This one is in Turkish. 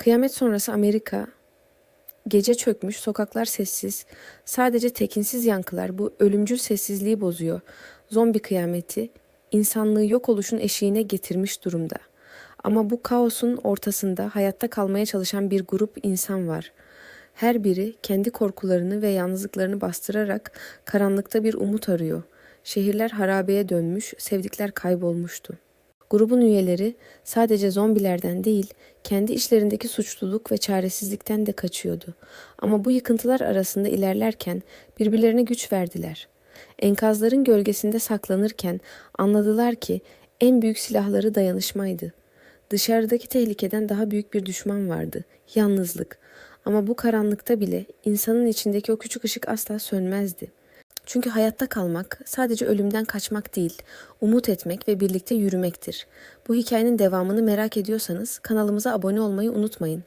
Kıyamet sonrası Amerika gece çökmüş, sokaklar sessiz. Sadece tekinsiz yankılar bu ölümcül sessizliği bozuyor. Zombi kıyameti insanlığı yok oluşun eşiğine getirmiş durumda. Ama bu kaosun ortasında hayatta kalmaya çalışan bir grup insan var. Her biri kendi korkularını ve yalnızlıklarını bastırarak karanlıkta bir umut arıyor. Şehirler harabeye dönmüş, sevdikler kaybolmuştu. Grubun üyeleri sadece zombilerden değil, kendi işlerindeki suçluluk ve çaresizlikten de kaçıyordu. Ama bu yıkıntılar arasında ilerlerken birbirlerine güç verdiler. Enkazların gölgesinde saklanırken anladılar ki en büyük silahları dayanışmaydı. Dışarıdaki tehlikeden daha büyük bir düşman vardı, yalnızlık. Ama bu karanlıkta bile insanın içindeki o küçük ışık asla sönmezdi. Çünkü hayatta kalmak sadece ölümden kaçmak değil, umut etmek ve birlikte yürümektir. Bu hikayenin devamını merak ediyorsanız kanalımıza abone olmayı unutmayın.